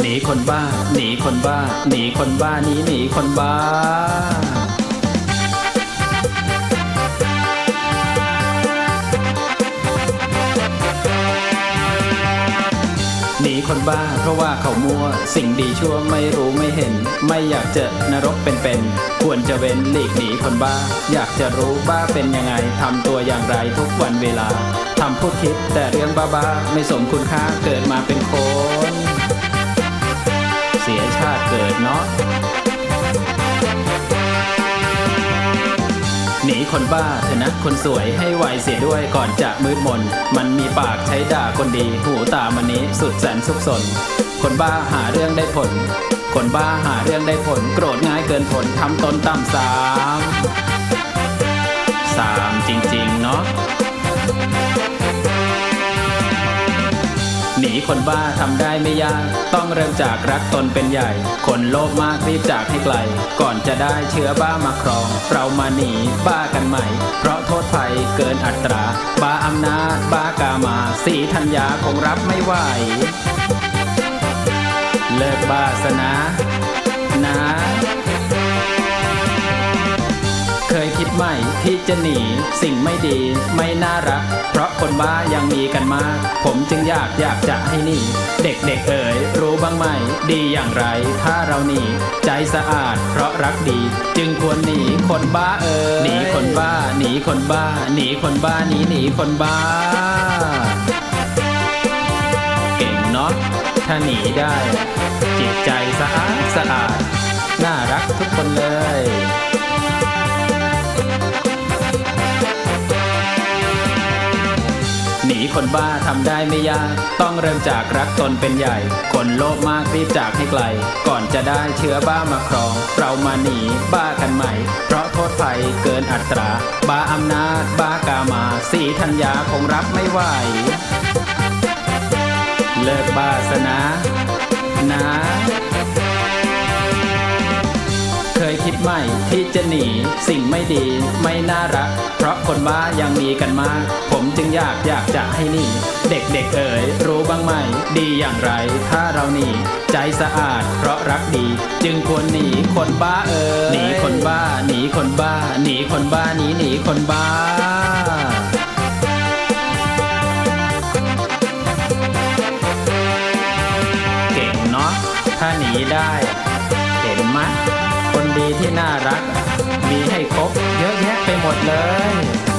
หนีคนบ้า หนีคนบ้า หนีคนบ้านี้หนีคนบ้า หนีคนบ้าเพราะว่าเขามัว สิ่งดีชั่วไม่รู้ไม่เห็น ไม่อยากเจอนรกเป็นๆควรจะเว้นหลีกหนีคนบ้า อยากจะรู้บ้าเป็นยังไงทำตัวอย่างไรทุกวันเวลาทำพูดคิดแต่เรื่องบ้าๆไม่สมคุณค่าเกิดมาเป็นคน เกิดเนาะหนีคนบ้าเถอะนะคนสวยให้ไวเสียด้วยก่อนจะมืดมน มันมีปากใช้ด่าคนดี หูตามันนี้สุดแสนสุขสน คนบ้าหาเรื่องได้ผล คนบ้าหาเรื่องได้ผล โกรธง่ายเกินผลทำตนต่ำสามสามจริง ๆ คนบ้าทำได้ไม่ยาก ต้องเริ่มจากรักตนเป็นใหญ่ คนโลภมากรีบจากให้ไกล ก่อนจะได้เชื้อบ้ามาครอง เรามาหนีบ้ากันใหม่ เพราะโทษภัยเกินอัตรา บ้าอำนาจบ้ากามา สีธัญญาคงรับไม่ไหว เลิกบ้าสนะ นะ ไหมที่จะหนี สิ่งไม่ดีไม่น่ารัก เพราะคนบ้ายังมีกันมาก ผมจึงอยากอยากจะให้หนีเด็กๆเเอ๋ยรู้บ้างไหม ดีอย่างไร ถ้าเราหนีใจสะอาด เพราะรักดี จึงควรหนีคนบ้าเอ๋ยหนีคนบ้า หนีคนบ้า หนีคนบ้าหนีหนีคนบ้า เก่งเนาะถ้าหนีได้ จิตใจสะอาดสะอาดน่ารักทุกคนเลย นีคนบ้าทำได้ไม่ยาก ต้องเริ่มจากรักตนเป็นใหญ่ คนโลภมากรีบจากให้ไกล ก่อนจะได้เชื้อบ้ามาครอง เรามาหนีบ้ากันใหม่ เพราะโทษภัยเกินอัตรา บ้าอำนาจ บ้ากามาสีธัญญาคงรับไม่ไหว เลิกบ้าสนะนะ ไหมที่จะหนี สิ่งไม่ดีไม่น่ารัก เพราะคนบ้ายังมีกันมาก ผมจึงอยากอยากจะให้หนีเด็กๆเเอ๋ยรู้บ้างไหม ดีอย่างไร ถ้าเราหนีใจสะอาด เพราะรักดี จึงควรหนีคนบ้าเอ๋ยหนีคนบ้า หนีคนบ้า หนีคนบ้าหนีหนีคนบ้าเก่งเนาะถ้าหนีได้ เห็นไหมย ดีที่น่ารัก มีให้ครบเยอะแยะไปหมดเลย